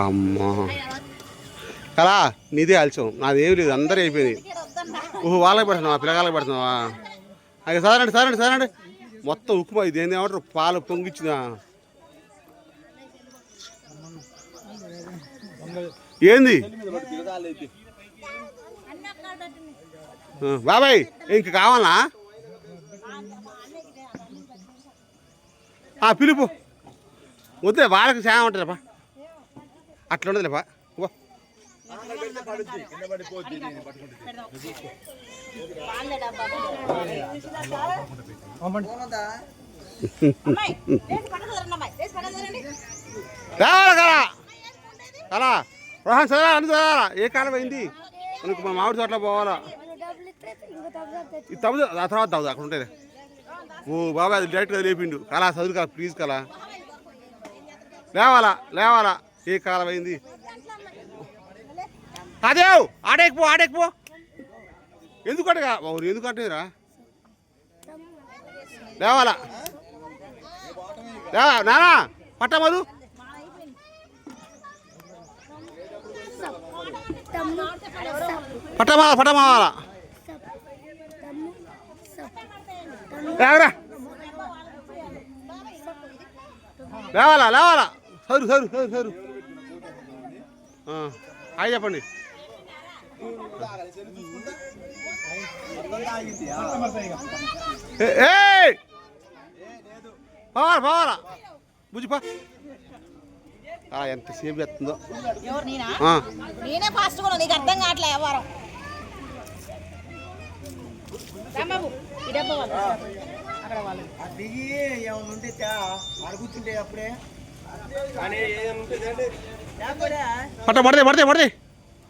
అమ్మా. కలా నీదే ఆల్చాం నాదేమి లేదు అందరూ అయిపోయింది ఊహు వాళ్ళకి పెడుతున్నావా? పిల్లగాళ్ళకి పెడుతున్నావా? అది సరేండి సరేండి సరేండి. మొత్తం ఉప్మా ఇది. ఏంది ఏమంటారు? పాలు పొంగిచ్చిన ఏంది? బాబాయ్ ఇంక కావాలా? ఆ, పిలుపు. వద్దే వాళ్ళకి సాయం ఉంటుందిలేపా అట్లా ఉండదులేపా ఓ రోహన్ చదవాలా అన్ని చదవాలా ఏ కాలం అయింది? మనకు మా మామిడి తోటలో పోవాలా? ఇది తవ్వదు ఆ తర్వాత తవ్వదు అక్కడ ఉంటుంది ఓ బాబాయ్ అది డైరెక్ట్గా లేపిండు. కళా చదువు కదా ప్లీజ్ కళా లేవాలా లేవాలా. ఏ కాలం అయింది? అదేవ్ ఆడేకపో ఆడేకపో ఎందుకు అడగా? ఓ ఎందుకు లేవాలా? లేవా? నానా పట్టమదు పట్టమా పట్టమావాలా లేవరా? లేవాలా లేవాలా? Sir sir sir sir. Hi చెప్పండి! పోవాలా పోవాలా? బుజ్జిపా ఎంతసేపు ఎత్తుందో ఎవరు నేనా? ఫాస్ట్ కూడా నీకు అర్థం కావట్లే ఎవరం. దిగి ఏమైనా ఉంటే అడుగుతుంటే అప్పుడే. పట్ట ಮಾಡ್ದೆ ಮಾಡ್ದೆ ಮಾಡ್ದೆ